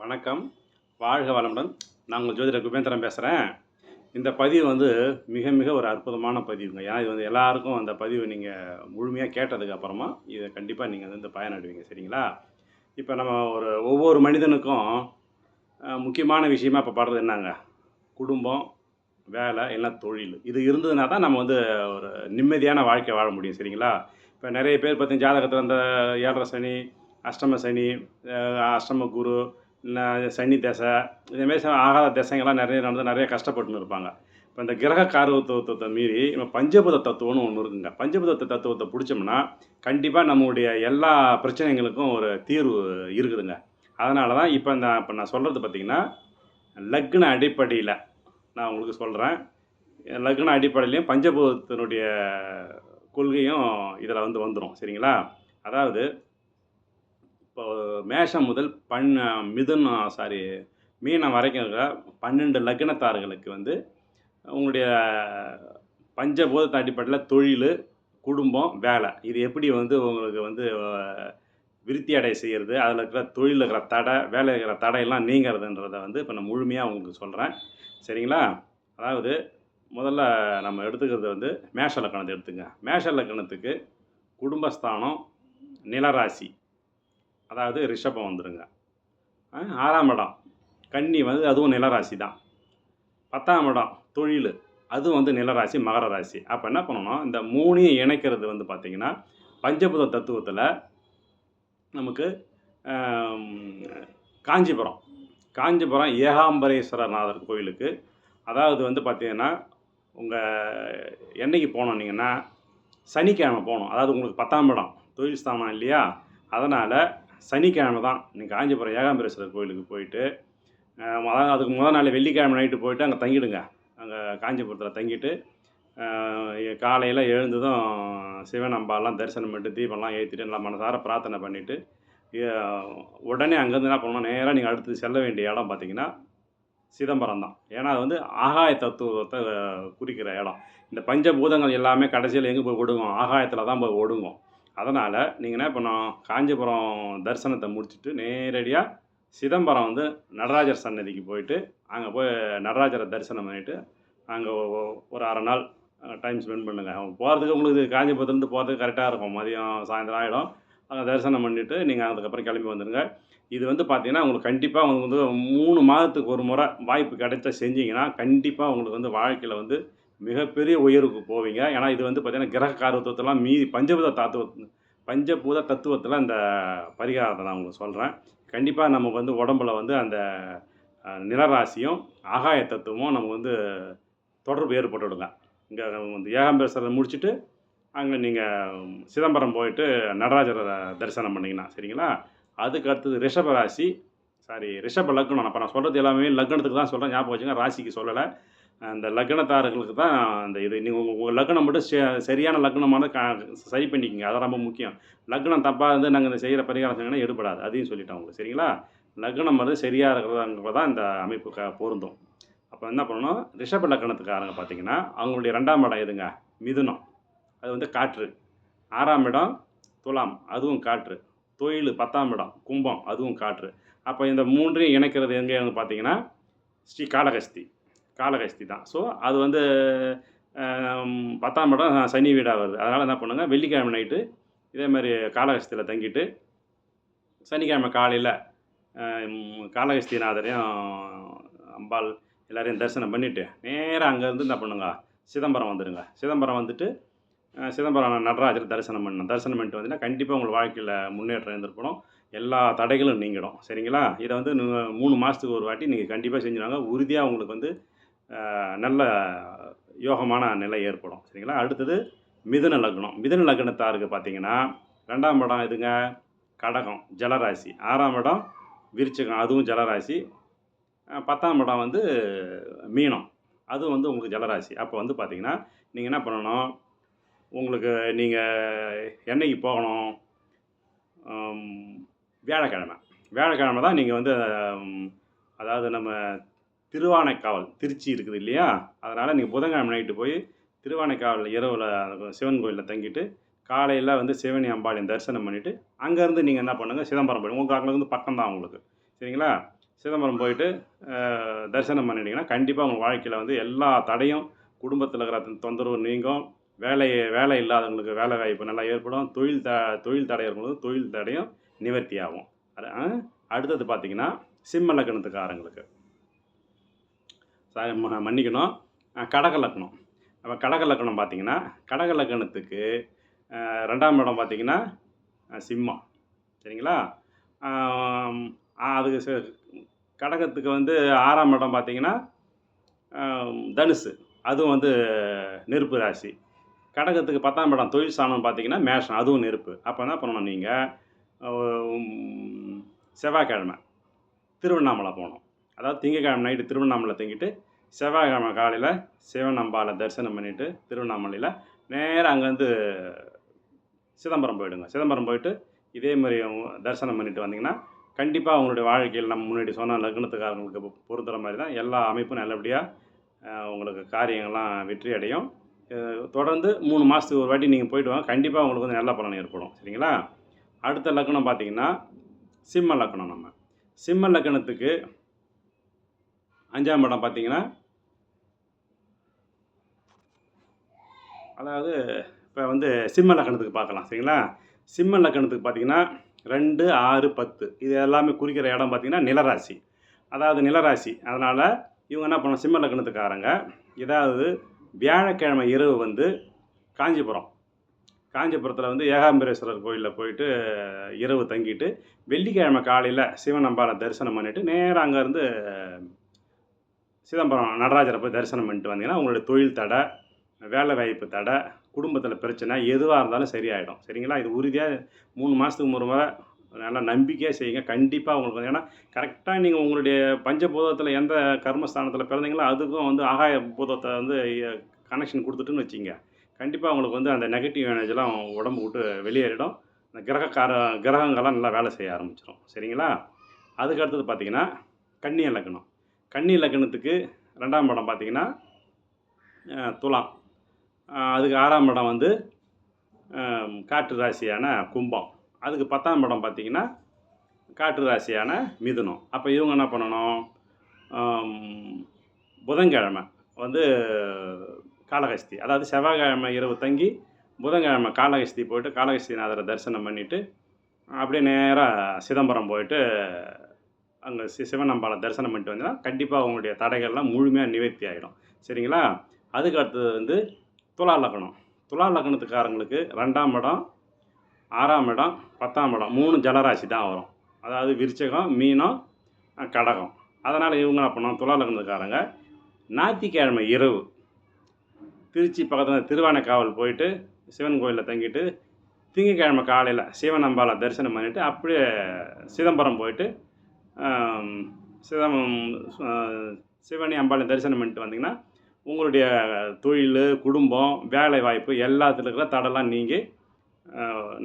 வணக்கம். வாழ்க வளமுடன். நான் உங்கள் ஜோதிடர் குபேந்திரன் பேசுகிறேன் இந்த பதிவு வந்து மிக மிக ஒரு அற்புதமான பதிவுங்க. ஏன்னா இது வந்து எல்லாருக்கும் அந்த பதிவு நீங்கள் முழுமையாக கேட்டதுக்கு அப்புறமா இதை கண்டிப்பாக நீங்கள் வந்து பயனடைவீங்க. சரிங்களா? இப்போ நம்ம ஒரு ஒவ்வொரு மனிதனுக்கும் முக்கியமான விஷயமா இப்போ படுறது என்னங்க? குடும்பம் வேலை எல்லாம் தொழில். இது இருந்ததுனா தான் நம்ம வந்து ஒரு நிம்மதியான வாழ்க்கை வாழ முடியும். சரிங்களா? இப்போ நிறைய பேர் பார்த்தீங்கன்னா ஜாதகத்தில் அந்த ஏழரை சனி அஷ்டம சனி அஷ்டம குரு சனி தசை இதேமாரி ஆகாத தசைங்கள்லாம் நிறைய நடந்து நிறைய கஷ்டப்பட்டுன்னு இருப்பாங்க. இப்போ இந்த கிரக காரத்துவத்தை மீறி நம்ம பஞ்சபூத தத்துவம்னு ஒன்று இருக்குங்க. பஞ்சபூத தத்துவத்தை பிடிச்சோம்னா கண்டிப்பாக நம்மளுடைய எல்லா பிரச்சனைகளுக்கும் ஒரு தீர்வு இருக்குதுங்க. அதனால தான் இப்போ இந்த இப்போ நான் சொல்கிறது பார்த்தீங்கன்னா லக்ன அடிப்படையில் நான் உங்களுக்கு சொல்கிறேன் லக்ன அடிப்படையிலையும் பஞ்சபூதத்தினுடைய கொள்கையும் இதில் வந்து வந்துடும் சரிங்களா? அதாவது இப்போ மேஷம் முதல் பண் மிதுனம் சாரி மீனம் வரைக்கும் இருக்கிற பன்னெண்டு லக்னத்தார்களுக்கு வந்து உங்களுடைய பஞ்சபோத அடிப்படையில் தொழில் குடும்பம் வேலை. இது எப்படி வந்து உங்களுக்கு வந்து விருத்தி அடை செய்கிறது அதில் இருக்கிற தொழில் இருக்கிற தடை வேலை இருக்கிற தடையெல்லாம் நீங்கிறதுன்றதை வந்து இப்போ நான் முழுமையாக உங்களுக்கு சொல்கிறேன் சரிங்களா? அதாவது முதல்ல நம்ம எடுத்துக்கிறது வந்து மேஷ லக்கணத்தை எடுத்துங்க. மேஷ லக்கணத்துக்கு குடும்பஸ்தானம் நிலராசி. அதாவது ரிஷபம் வந்துடுங்க ஆறாம் இடம். கன்னி வந்து அதுவும் நிலராசி தான். பத்தாம் இடம் தொழில். அதுவும் வந்து நிலராசி மகர ராசி. அப்போ என்ன பண்ணணும் இந்த மூணையும் இணைக்கிறது வந்து பார்த்திங்கன்னா பஞ்சபுத தத்துவத்தில் நமக்கு காஞ்சிபுரம். காஞ்சிபுரம் ஏகாம்பரேஸ்வரநாதர் கோயிலுக்கு. அதாவது வந்து பார்த்திங்கன்னா உங்கள் என்னைக்கு போனோன்னீங்கன்னா சனிக்கிழமை போகணும் அதாவது உங்களுக்கு பத்தாம் இடம் தொழில் ஸ்தானம் இல்லையா? அதனால் சனிக்கிழமை தான். நீங்கள் காஞ்சிபுரம் ஏகாம்பரேஸ்வரர் கோயிலுக்கு போயிட்டு மொதல் அதுக்கு முதல் நாள் வெள்ளிக்கிழமை நைட்டு போயிட்டு அங்கே தங்கிடுங்க. அங்கே காஞ்சிபுரத்தில் தங்கிட்டு காலையில் எழுந்ததும் சிவன் அம்பாலாம் தரிசனம் பண்ணிட்டு தீபம்லாம் ஏற்றிட்டு நல்லா மனசார பிரார்த்தனை பண்ணிவிட்டு உடனே அங்கேருந்து என்ன பண்ணணும் நேராக நீங்கள் அடுத்து செல்ல வேண்டிய இடம் பார்த்தீங்கன்னா சிதம்பரம் தான். ஏன்னா அது வந்து ஆகாய தத்துவத்தை குறிக்கிற இடம். இந்த பஞ்சபூதங்கள் எல்லாமே கடைசியில் எங்கே போய் ஒடுங்கும்? ஆகாயத்தில் தான் போய் ஒடுங்கும். அதனால் நீங்கள் என்ன பண்ணோம் காஞ்சிபுரம் தரிசனத்தை முடிச்சுட்டு நேரடியாக சிதம்பரம் வந்து நடராஜர் சன்னதிக்கு போயிட்டு அங்கே போய் நடராஜரை தரிசனம் பண்ணிவிட்டு அங்கே ஒரு அரை நாள் டைம் ஸ்பெண்ட் பண்ணுங்கள் போகிறதுக்கு உங்களுக்கு காஞ்சிபுரத்துலேருந்து போகிறதுக்கு கரெக்டாக இருக்கும். மதியம் சாயந்தரம் ஆகிடும் அங்கே தரிசனம் பண்ணிவிட்டு நீங்கள் அதுக்கப்புறம் கிளம்பி வந்துடுங்க இது வந்து பார்த்தீங்கன்னா உங்களுக்கு கண்டிப்பாக உங்களுக்கு வந்து மூணு மாதத்துக்கு ஒரு முறை வாய்ப்பு கிடைச்சா செஞ்சிங்கன்னா கண்டிப்பாக உங்களுக்கு வந்து வாழ்க்கையில் வந்து மிகப்பெரிய உயர்வுக்கு போவீங்க. ஏன்னா இது வந்து பார்த்தீங்கன்னா கிரக காரத்துவத்தெல்லாம் மீதி பஞ்சபூத தத்துவ பஞ்சபூத தத்துவத்தில் இந்த பரிகாரத்தை நான் உங்களுக்கு சொல்கிறேன் கண்டிப்பாக நம்ம வந்து உடம்புல வந்து அந்த நிலராசியும் ஆகாய தத்துவமும் நமக்கு வந்து தொடர்பு ஏற்பட்டுவிடுங்க இங்கே வந்து ஏகாம்பரேஸ்வரரை முடிச்சுட்டு அங்கே நீங்கள் சிதம்பரம் போயிட்டு நடராஜரை தரிசனம் பண்ணிங்கன்னா சரிங்களா? அதுக்கு அடுத்தது ரிஷபராசி சாரி ரிஷப லக்னம் அப்போ நான் சொல்கிறது எல்லாமே லக்னத்துக்கு தான் சொல்கிறேன் ஞாபகம் வச்சுங்க ராசிக்கு சொல்லலை. அந்த லக்னத்தாரர்களுக்கு தான் அந்த இது. நீங்கள் உங்கள் உங்கள் லக்னம் மட்டும் சே- சரியான லக்னமான கா சரி பண்ணிக்கோங்க. அதான் ரொம்ப முக்கியம். லக்னம் தப்பாக இருந்து நாங்கள் இந்த செய்கிற பரிகாரம் செஞ்சோன்னா எடுபடாது. அதையும் சொல்லிட்டேன் உங்களுக்கு. சரிங்களா? லக்னம் வந்து சரியாக இருக்கிறதாங்க தான் இந்த அமைப்பு க பொருந்தும். அப்போ என்ன பண்ணணும்? ரிஷப லக்னத்துக்காரங்க பார்த்தீங்கன்னா அவங்களுடைய ரெண்டாம் இடம் எதுங்க? மிதுனம். அது வந்து காற்று. ஆறாம் இடம் துலாம். அதுவும் காற்று. தொழில் பத்தாம் இடம். கும்பம். அதுவும் காற்று. அப்போ இந்த மூன்றையும் இணைக்கிறது எங்கே பார்த்தீங்கன்னா ஸ்ரீ காளகஸ்தி காளகஸ்தி தான். ஸோ அது வந்து பத்தாம் படம் சனி வீடாக வருது. அதனால் என்ன பண்ணுங்கள் வெள்ளிக்கிழமை நைட்டு இதே மாதிரி காளகஸ்தியில் தங்கிட்டு சனிக்கிழமை காலையில் காளகஸ்திநாதரையும் அம்பாள் எல்லோரையும் தரிசனம் பண்ணிவிட்டு நேராக அங்கேருந்து என்ன பண்ணுங்க சிதம்பரம் வந்துடுங்க சிதம்பரம் வந்துட்டு சிதம்பரம் நடராஜர் தரிசனம் பண்ணணும் தரிசனம் பண்ணிட்டு வந்தீங்கன்னா கண்டிப்பாக உங்கள் வாழ்க்கையில் முன்னேற்றம் இருந்திருக்கணும் எல்லா தடைகளும் நீங்கிடும். சரிங்களா? இதை வந்து மூணு மாதத்துக்கு ஒரு வாட்டி நீங்கள் கண்டிப்பாக செஞ்சுருவாங்க. உறுதியாக உங்களுக்கு வந்து நல்ல யோகமான நிலை ஏற்படும். சரிங்களா? அடுத்தது மிதுன லக்னம். மிதுன லக்னத்தாருக்கு பார்த்தீங்கன்னா ரெண்டாம் இடம் இதுங்க கடகம் ஜலராசி. ஆறாம் இடம் விருச்சிகம் அதுவும் ஜலராசி. பத்தாம் இடம் வந்து மீனம். அதுவும் வந்து உங்களுக்கு ஜலராசி. அப்போ வந்து பார்த்தீங்கன்னா நீங்கள் என்ன பண்ணணும்? உங்களுக்கு நீங்கள் என்னைக்கு போகணும்? வியாழக்கிழமை. வியாழக்கிழமை தான் நீங்கள் வந்து அதாவது நம்ம திருவானைக்காவல் திருச்சி இருக்குது இல்லையா? அதனால் நீங்கள் புதன்கிழமை நைட்டு போய் திருவானைக்காவல் இரவில் சிவன் கோயிலில் தங்கிட்டு காலையில் வந்து சிவனி அம்பாளையும் தரிசனம் பண்ணிவிட்டு அங்கேருந்து நீங்கள் என்ன பண்ணுங்கள் சிதம்பரம் போய் உங்களுக்கு அங்கேருந்து பக்கம் தான் உங்களுக்கு. சரிங்களா? சிதம்பரம் போயிட்டு தரிசனம் பண்ணிட்டீங்கன்னா கண்டிப்பாக உங்கள் வாழ்க்கையில் வந்து எல்லா தடையும் குடும்பத்தில் இருக்கிற தொந்தரவு நீங்கும். வேலை வேலை இல்லாதவங்களுக்கு வேலை வாய்ப்பு நல்லா ஏற்படும். தொழில் த தொழில் தடை இருக்கிறவங்களுக்கு தொழில் தடையும் நிவர்த்தி ஆகும் அது, அடுத்தது பார்த்தீங்கன்னா சிம்ம லக்னத்துக்காரங்களுக்கு சாரி மன்னிக்கணும். கடக லக்னம். அப்போ கடக லக்னம் பார்த்தீங்கன்னா கடக லக்னத்துக்கு ரெண்டாம் இடம் பார்த்தீங்கன்னா சிம்மம். சரிங்களா? அதுக்கு ச- கடகத்துக்கு வந்து ஆறாம் இடம் பார்த்தீங்கன்னா தனுசு. அதுவும் வந்து நெருப்பு ராசி. கடகத்துக்கு பத்தாம் இடம் தொழில் ஸ்தானம் பார்த்தீங்கன்னா மேஷம். அதுவும் நெருப்பு. அப்போ என்ன பண்ணணும் நீங்கள் செவ்வாய்க்கிழமை. திருவண்ணாமலை போனோம். அதாவது திங்கக்கிழமை நைட்டு திருவண்ணாமலை தங்கிட்டு செவ்வாய்க்கிழமை காலையில் சிவன் அம்பாவை தரிசனம் பண்ணிவிட்டு திருவண்ணாமலையில் நேராக அங்கேருந்து சிதம்பரம் போயிடுங்க. சிதம்பரம் போயிட்டு இதே மாதிரி அவங்க தரிசனம் பண்ணிட்டு வந்தீங்கன்னா கண்டிப்பாக அவங்களுடைய வாழ்க்கையில் நம்ம முன்னாடி சொன்ன லக்னத்துக்காரங்களுக்கு பொருந்துகிற மாதிரி தான் எல்லா அமைப்பும் நல்லபடியாக உங்களுக்கு காரியங்கள்லாம் வெற்றி அடையும். தொடர்ந்து மூணு மாதத்துக்கு ஒரு வாட்டி நீங்கள் போயிட்டு வாங்க. கண்டிப்பாக உங்களுக்கு வந்து நல்ல பலன் ஏற்படும். சரிங்களா? அடுத்த லக்னம் பார்த்தீங்கன்னா சிம்ம லக்னம் நம்ம. சிம்ம லக்னத்துக்கு அஞ்சாம் இடம் பார்த்தீங்கன்னா அதாவது இப்போ வந்து சிம்ம லக்கணத்துக்கு பார்க்கலாம் சரிங்களா? சிம்ம லக்கணத்துக்கு பார்த்தீங்கன்னா ரெண்டு ஆறு பத்து. இது எல்லாமே குறிக்கிற இடம் பார்த்திங்கன்னா நிலராசி. அதாவது நிலராசி. அதனால் இவங்க என்ன பண்ணோம் சிம்ம லக்கணத்துக்காரங்க. ஏதாவது வியாழக்கிழமை இரவு வந்து காஞ்சிபுரம். காஞ்சிபுரத்தில் வந்து ஏகாம்பரேஸ்வரர் கோயிலில் போயிட்டு இரவு தங்கிட்டு வெள்ளிக்கிழமை காலையில் சிவன் தரிசனம் பண்ணிவிட்டு நேராக அங்கேருந்து சிதம்பரம் நடராஜரை போய் தரிசனம் பண்ணிட்டு வந்தீங்கன்னா உங்களுடைய தொழில் தடை வேலை வாய்ப்பு தடை குடும்பத்தில் பிரச்சனை எதுவாக இருந்தாலும் சரியாயிடும். சரிங்களா? இது உறுதியாக மூணு மாதத்துக்கு ஒரு முறை நல்லா நம்பிக்கையாக செய்யுங்க. கண்டிப்பாக உங்களுக்கு வந்து ஏன்னா கரெக்டாக நீங்கள் உங்களுடைய பஞ்சபூதத்தில் எந்த கர்மஸ்தானத்தில் பிறந்தீங்களோ அதுக்கும் வந்து ஆகாய பூதத்தை வந்து கனெக்ஷன் கொடுத்துட்டுன்னு வச்சிங்க கண்டிப்பாக உங்களுக்கு வந்து அந்த நெகட்டிவ் எனர்ஜிலாம் உடம்பு விட்டு வெளியேறிடும். அந்த கிரகக்கார கிரகங்கள்லாம் நல்லா வேலை செய்ய ஆரம்பிச்சிடும் சரிங்களா? அதுக்கு அடுத்தது பார்த்தீங்கன்னா கன்னி லக்னம் கன்னி லக்னத்துக்கு ரெண்டாம் படம் பார்த்தீங்கன்னா துலாம். அதுக்கு ஆறாம் படம் வந்து காற்று ராசியான கும்பம். அதுக்கு பத்தாம் படம் பார்த்திங்கன்னா காற்று ராசியான மிதுனம். அப்போ இவங்க என்ன பண்ணணும்? புதன்கிழமை வந்து காலகஸ்தி அதாவது செவ்வாய்க்கிழமை இரவு தங்கி புதன்கிழமை காலகஸ்தி போயிட்டு காலகஸ்திநாதரை தரிசனம் பண்ணிவிட்டு அப்படியே நேராக சிதம்பரம் போயிட்டு அங்கே சி சிவன் தரிசனம் பண்ணிட்டு வந்தீங்கன்னா கண்டிப்பாக உங்களுடைய தடைகள்லாம் முழுமையாக நிவர்த்தி ஆகிடும் சரிங்களா? அதுக்கு அடுத்தது வந்து துலா லக்னம் துலா லக்னத்துக்காரங்களுக்கு ரெண்டாம் இடம் ஆறாம் இடம் பத்தாம் இடம் மூணு ஜலராசி தான் வரும். அதாவது விருச்சகம் மீனம் கடகம். அதனால் இவங்க என்ன பண்ணோம் துலா லக்னத்துக்காரங்க ஞாயிற்றுக்கிழமை இரவு திருச்சி பக்கத்தில் திருவானைக்காவல் போயிட்டு சிவன் கோயிலில் தங்கிட்டு திங்கக்கிழமை காலையில் சிவன் அம்பாவை தரிசனம் பண்ணிவிட்டு அப்படியே சிதம்பரம் போயிட்டு சிதம் சிவனி அம்பாளை தரிசனம் பண்ணிட்டு வந்தீங்கன்னா உங்களுடைய தொழில் குடும்பம் வேலை வாய்ப்பு எல்லாத்துல இருக்கிற தடெல்லாம் நீங்கி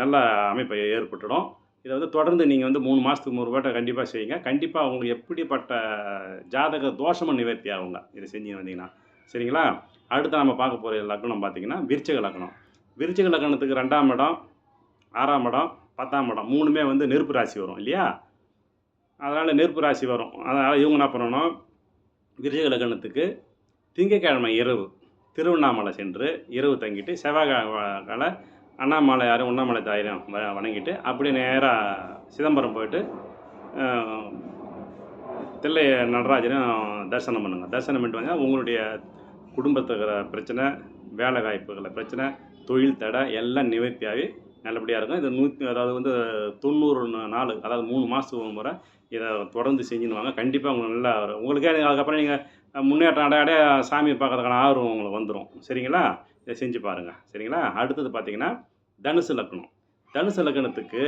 நல்ல அமைப்பை ஏற்பட்டுடும். இதை வந்து தொடர்ந்து நீங்கள் வந்து மூணு மாதத்துக்கு ஒரு வாட்டை கண்டிப்பாக செய்யுங்க. கண்டிப்பாக உங்களுக்கு எப்படிப்பட்ட ஜாதக தோஷமும் நிவர்த்தி ஆகுங்க. இதை செஞ்சு வந்தீங்கன்னா. சரிங்களா? அடுத்து நம்ம பார்க்க போகிற லக்னம் பார்த்திங்கன்னா விருச்சக லக்னம். விருச்சக லக்னத்துக்கு ரெண்டாம் இடம் ஆறாம் இடம் பத்தாம் இடம். மூணுமே வந்து நெருப்பு ராசி வரும் இல்லையா? அதனால் நெருப்பு ராசி வரும். அதனால் இவங்க என்ன பண்ணணும்? விருச்சக லக்னத்துக்கு திங்கக்கிழமை இரவு திருவண்ணாமலை சென்று இரவு தங்கிட்டு செவ்வாய்க்கிழமை அண்ணாமலையாரும் உண்ணாமலை தாயிரம் வ- வணங்கிட்டு அப்படியே நேராக சிதம்பரம் போயிட்டு தில்லை நடராஜனும் தரிசனம் பண்ணுங்கள் தரிசனம் பண்ணிட்டு வாங்க உங்களுடைய குடும்பத்துக்கிற பிரச்சனை வேலை வாய்ப்புகளை பிரச்சனை தொழில் தடை எல்லாம் நிவர்த்தியாகி நல்லபடியாக இருக்கும். இது நூற்றி அதாவது வந்து தொண்ணூறு நாள் அதாவது மூணு மாதத்துக்கு ஒரு முறை இதை தொடர்ந்து செஞ்சுன்னு கண்டிப்பாக உங்களுக்கு நல்லா வரும் உங்களுக்கே அதுக்கப்புறம் நீங்கள் முன்னேற்றம் அடைய சாமியை பார்க்கறதுக்கான ஆர்வம் உங்களுக்கு வந்துடும் சரிங்களா? இதை செஞ்சு பாருங்கள் சரிங்களா? அடுத்தது பார்த்தீங்கன்னா தனுசு லக்னம். தனுசு லக்னத்துக்கு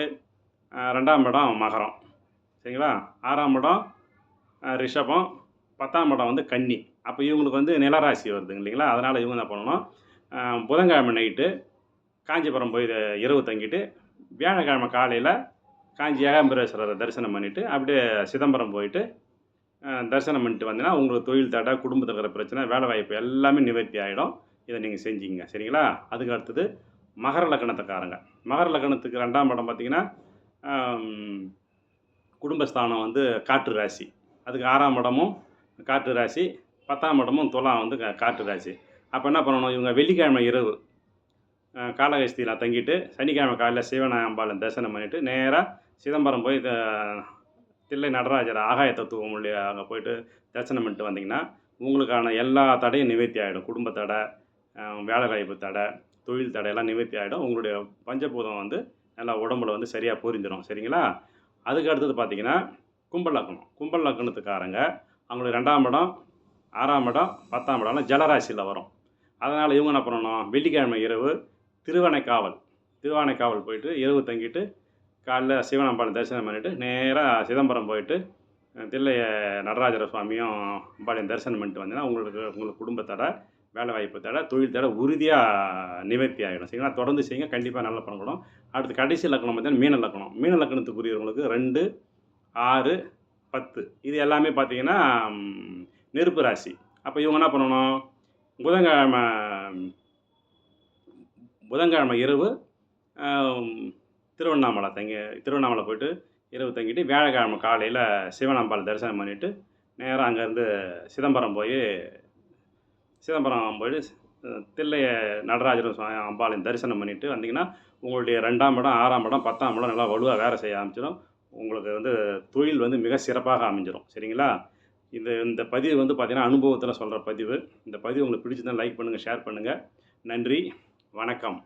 ரெண்டாம் இடம் மகரம். சரிங்களா? ஆறாம் இடம் ரிஷபம். பத்தாம் இடம் வந்து கன்னி. அப்போ இவங்களுக்கு வந்து நிலராசி வருதுங்க இல்லைங்களா? அதனால் இவங்க என்ன பண்ணணும்? புதன்கிழமை நைட்டு காஞ்சிபுரம் போய் இரவு தங்கிட்டு வியாழக்கிழமை காலையில் காஞ்சி ஏகாம்பரேஸ்வரரை தரிசனம் பண்ணிவிட்டு அப்படியே சிதம்பரம் போயிட்டு தரிசனம் பண்ணிட்டு வந்தீங்கன்னா உங்களுக்கு தொழில் தடை குடும்பத்தில் இருக்கிற பிரச்சனை வேலை வாய்ப்பு எல்லாமே நிவர்த்தி ஆகிடும் இதை நீங்கள் செஞ்சிங்க. சரிங்களா? அதுக்கு அடுத்தது மகர லக்கணத்துக்காரங்க மகர லக்கணத்துக்கு ரெண்டாம் படம் பார்த்திங்கன்னா குடும்பஸ்தானம் வந்து காற்று ராசி. அதுக்கு ஆறாம் இடமும் காற்று ராசி பத்தாம் இடமும் துலாம் வந்து கா- காற்று ராசி. அப்போ என்ன பண்ணணும்? இவங்க வெள்ளிக்கிழமை இரவு காலகஸ்தியில் தங்கிட்டு சனிக்கிழமை காலையில் சிவனாம்பாளன் தரிசனம் பண்ணிவிட்டு நேராக சிதம்பரம் போய் தில்லை நடராஜர் ஆகாய தத்துவம் அங்கே போயிட்டு தரிசனம் பண்ணிட்டு வந்தீங்கன்னா உங்களுக்கான எல்லா தடையும் நிவர்த்தி ஆகிடும் குடும்ப தடை வேலை வாய்ப்பு தடை தொழில் தடையெல்லாம் நிவர்த்தி ஆகிடும் உங்களுடைய பஞ்சபூதம் வந்து நல்லா உடம்புல வந்து சரியாக புரிஞ்சிடும் சரிங்களா? அதுக்கு அடுத்தது பார்த்தீங்கன்னா கும்பல் லக்கணம் கும்பல் லக்கணத்துக்காரங்க அவங்களுக்கு ரெண்டாம் இடம் ஆறாம் இடம் பத்தாம் இடம்லாம் ஜலராசியில் வரும். அதனால் இவங்க என்ன பண்ணணும் வெள்ளிக்கிழமை இரவு திருவனைக்காவல் திருவானைக்காவல் போயிட்டு இரவு தங்கிட்டு காலைல சிவனம்பாளையம் தரிசனம் பண்ணிவிட்டு நேராக சிதம்பரம் போயிட்டு தில்லைய நடராஜர சுவாமியும் அம்பாளையம் தரிசனம் பண்ணிட்டு வந்தீங்கன்னா உங்களுக்கு உங்களுக்கு குடும்பத்தோட வேலை வாய்ப்பு தடை தொழில் தடை உறுதியாக நிவர்த்தி ஆகிடும் சரிங்களா? தொடர்ந்து செய்யுங்க. கண்டிப்பாக நல்ல பண்ணக்கூடும் அடுத்து கடைசி லக்கணம் பார்த்தீங்கன்னா மீன லக்கணம். மீன லக்கணத்துக்குரியவங்களுக்கு ரெண்டு ஆறு பத்து. இது எல்லாமே பார்த்தீங்கன்னா நெருப்பு ராசி. அப்போ இவங்க என்ன பண்ணணும்? புதன்கிழமை புதன்கிழமை இரவு திருவண்ணாமலை தங்கி திருவண்ணாமலை போயிட்டு இரவு தங்கிட்டு வியாழக்கிழமை காலையில் சிவனம்பாள் தரிசனம் பண்ணிவிட்டு நேராக அங்கேருந்து சிதம்பரம் போய் சிதம்பரம் போயிட்டு தில்லைய நடராஜர் சுவாமி அம்பாளையும் தரிசனம் பண்ணிவிட்டு வந்தீங்கன்னா உங்களுடைய ரெண்டாம் இடம் ஆறாம் இடம் பத்தாம் இடம் நல்லா வலுவாக வேலை செய்ய ஆரம்பிச்சிடும். உங்களுக்கு வந்து தொழில் வந்து மிக சிறப்பாக அமைஞ்சிடும் சரிங்களா? இந்த இந்த பதிவு வந்து பார்த்திங்கன்னா அனுபவத்தில் சொல்கிற பதிவு. இந்த பதிவு உங்களுக்கு பிடிச்சிருந்தால் லைக் பண்ணுங்கள் ஷேர் பண்ணுங்கள் நன்றி வணக்கம்.